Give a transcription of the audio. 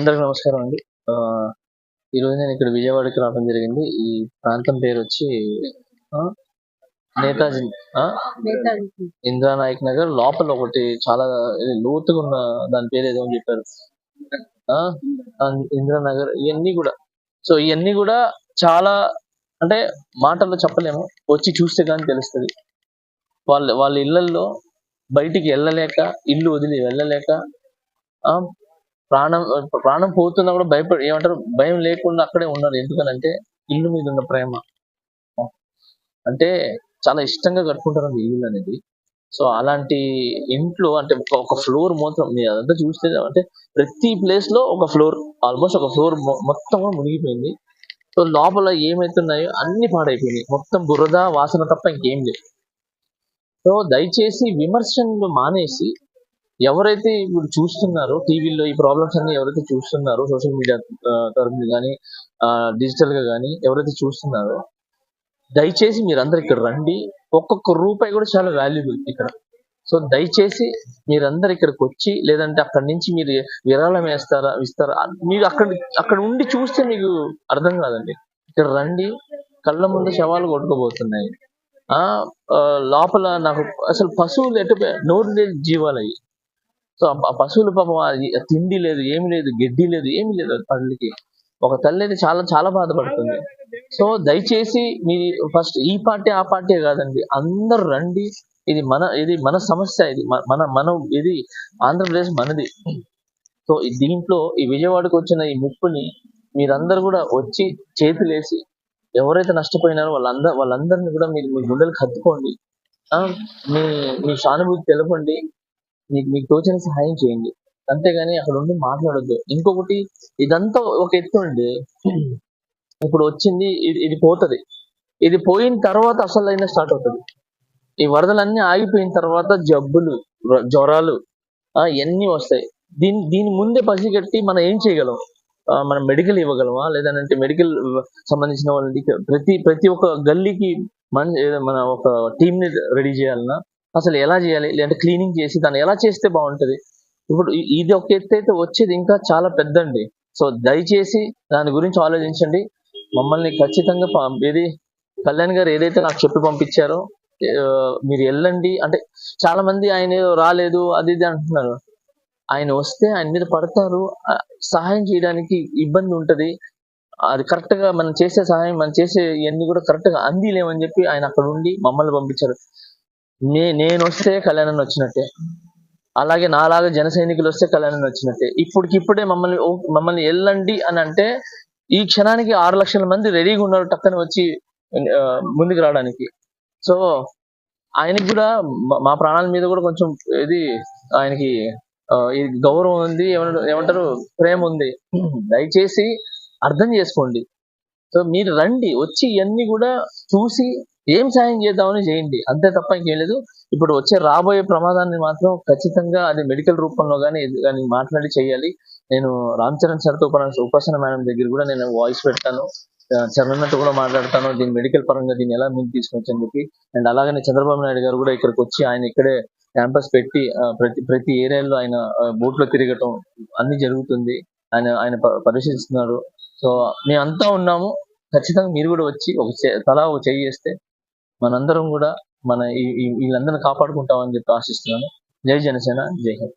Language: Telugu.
అందరికి నమస్కారం అండి. ఈరోజు నేను ఇక్కడ విజయవాడకి రావడం జరిగింది. ఈ ప్రాంతం పేరు వచ్చి ఆ, నేతాజీ ఇందిరానాయక్ నగర్. లోపల ఒకటి చాలా లోతుగా ఉన్న దాని పేరు ఏదో చెప్పారు. ఆ, ఆ, ఇందిరానగర్ ఇవన్నీ కూడా. సో ఇవన్నీ కూడా చాలా అంటే మాటల్లో చెప్పలేము. వచ్చి చూస్తే కానీ తెలుస్తుంది. వాళ్ళ వాళ్ళ ఇళ్ళల్లో బయటికి వెళ్ళలేక ఇల్లు వదిలి వెళ్ళలేక ఆ? ప్రాణం ప్రాణం పోతున్నా కూడా భయపడి ఏమంటారు? భయం లేకుండా అక్కడే ఉన్నారు. ఎందుకనంటే ఇల్లు మీద ఉన్న ప్రేమ. అంటే చాలా ఇష్టంగా కట్టుకుంటారు ఈ ఇల్లు అనేది. సో అలాంటి ఇంట్లో అంటే ఒక- ఫ్లోర్ మొత్తం మీరు అదంతా చూస్తే అంటే ప్రతి ప్లేస్లో ఒక ఫ్లోర్ ఆల్మోస్ట్ ఒక ఫ్లోర్ మొత్తం కూడా మునిగిపోయింది. సో లోపల ఏమైతున్నాయో అన్ని పాడైపోయినాయి. మొత్తం బురద వాసన తప్ప ఇంకేం లేదు. సో దయచేసి విమర్శనలు మానేసి ఎవరైతే ఇప్పుడు చూస్తున్నారో టీవీలో ఈ ప్రాబ్లమ్స్ అన్ని ఎవరైతే చూస్తున్నారో సోషల్ మీడియా తరఫున కానీ డిజిటల్గా కానీ ఎవరైతే చూస్తున్నారో దయచేసి మీరందరూ ఇక్కడ రండి. ఒక్కొక్క రూపాయి కూడా చాలా వాల్యుబుల్ ఇక్కడ. సో దయచేసి మీరందరు ఇక్కడికి వచ్చి లేదంటే అక్కడి నుంచి మీరు విరాళం వేస్తారా ఇస్తారా మీరు అక్కడ అక్కడ ఉండి చూస్తే మీకు అర్థం కాదండి. ఇక్కడ రండి. కళ్ళ ముందు శవాలు కొట్టుకోబోతున్నాయి ఆ లోపల నాకు అసలు పశువులు ఎటు నోరు లేని జీవాలు అయ్యి. సో ఆ- పశువులు పాపం అది తిండి లేదు ఏమి లేదు గడ్డి లేదు ఏమి లేదు పళ్ళకి ఒక తల్లి అయితే చాలా చాలా బాధపడుతుంది. సో దయచేసి మీ ఫస్ట్ ఈ పార్టీ ఆ పార్టీ కాదండి. అందరు రండి. ఇది మన ఇది మన సమస్య ఇది. మన మన ఇది ఆంధ్రప్రదేశ్ మనది. సో దీంట్లో ఈ విజయవాడకు వచ్చిన ఈ ముప్పుని మీరందరూ కూడా వచ్చి చేతులేసి ఎవరైతే నష్టపోయినారో వాళ్ళందరూ వాళ్ళందరినీ కూడా మీరు మీ గుండెలకు హత్తుకోండి. మీ మీ సానుభూతి తెలపండి. మీకు మీకు తోచిన సహాయం చేయండి. అంతేగాని అక్కడ ఉండి మాట్లాడొద్దు. ఇంకొకటి ఇదంతా ఒక ఎత్తు అండి. ఇప్పుడు వచ్చింది ఇది ఇది పోతది. ఇది పోయిన తర్వాత అసలు స్టార్ట్ అవుతుంది. ఈ వరదలన్నీ ఆగిపోయిన తర్వాత జబ్బులు జ్వరాలు ఆ, ఇవన్నీ వస్తాయి. దీని దీని ముందే పసిగట్టి మనం ఏం చేయగలం? మనం మెడికల్ ఇవ్వగలమా? లేదంటే మెడికల్ సంబంధించిన వాళ్ళకి ప్రతి ప్రతి ఒక్క గల్లీకి మన మన ఒక టీమ్ని రెడీ చేయాలన్నా అసలు ఎలా చేయాలి? లేదంటే క్లీనింగ్ చేసి దాన్ని ఎలా చేస్తే బాగుంటది? ఇప్పుడు ఇది ఒక ఎత్తు అయితే వచ్చేది ఇంకా చాలా పెద్దండి. సో దయచేసి దాని గురించి ఆలోచించండి. మమ్మల్ని ఖచ్చితంగా ఏది కళ్యాణ్ గారు ఏదైతే నాకు చెప్పి పంపించారో మీరు వెళ్ళండి. అంటే చాలా మంది ఆయన ఏదో రాలేదు అది ఇది అంటున్నారు. ఆయన వస్తే ఆయన మీద పడతారు. సహాయం చేయడానికి ఇబ్బంది ఉంటుంది. అది కరెక్ట్గా మనం చేసే సహాయం మనం చేసే ఇవన్నీ కూడా కరెక్ట్గా అందిలేమని చెప్పి ఆయన అక్కడ ఉండి మమ్మల్ని పంపించారు. నే నేను వస్తే కళ్యాణం వచ్చినట్టే అలాగే నాలాగా జన సైనికులు వస్తే కళ్యాణం వచ్చినట్టే ఇప్పటికిప్పుడే మమ్మల్ని మమ్మల్ని వెళ్ళండి అని అంటే ఈ క్షణానికి ఆరు లక్షల మంది రెడీగా ఉన్నారు టక్కన వచ్చి ముందుకు రావడానికి. సో ఆయనకి కూడా మా- మా ప్రాణాల మీద కూడా కొంచెం ఇది ఆయనకి ఇది గౌరవం ఉంది ఏమంటారు ఏమంటారు ప్రేమ ఉంది. దయచేసి అర్థం చేసుకోండి. సో మీరు రండి వచ్చి ఇవన్నీ కూడా చూసి ఏం సాయం చేద్దామని చేయండి. అంతే తప్ప ఇంకేం లేదు. ఇప్పుడు వచ్చే రాబోయే ప్రమాదాన్ని మాత్రం ఖచ్చితంగా అది మెడికల్ రూపంలో కానీ కానీ మాట్లాడి చేయాలి. నేను రామ్ చరణ్ సార్తో ఉప- ఉపాసన మేడం దగ్గర కూడా నేను వాయిస్ పెడతాను. చరణ్తో కూడా మాట్లాడతాను. దీని మెడికల్ పరంగా దీన్ని ఎలా ముందు తీసుకొచ్చి అని చెప్పి. అండ్ అలాగనే చంద్రబాబు నాయుడు గారు కూడా ఇక్కడికి వచ్చి ఆయన ఇక్కడే క్యాంపస్ పెట్టి ప్రతి ప్రతి ఏరియాలో ఆయన బోట్లో తిరగటం అన్ని జరుగుతుంది. ఆయన ఆయన పరిశీలిస్తున్నారు. సో మేమంతా ఉన్నాము. ఖచ్చితంగా మీరు కూడా వచ్చి ఒక చే- తలా ఒక చేయి చేస్తే మనందరం కూడా మన ఈ వీళ్ళందరిని కాపాడుకుంటామని చెప్పి ఆశిస్తున్నాను. జై జనసేన జై హింద్.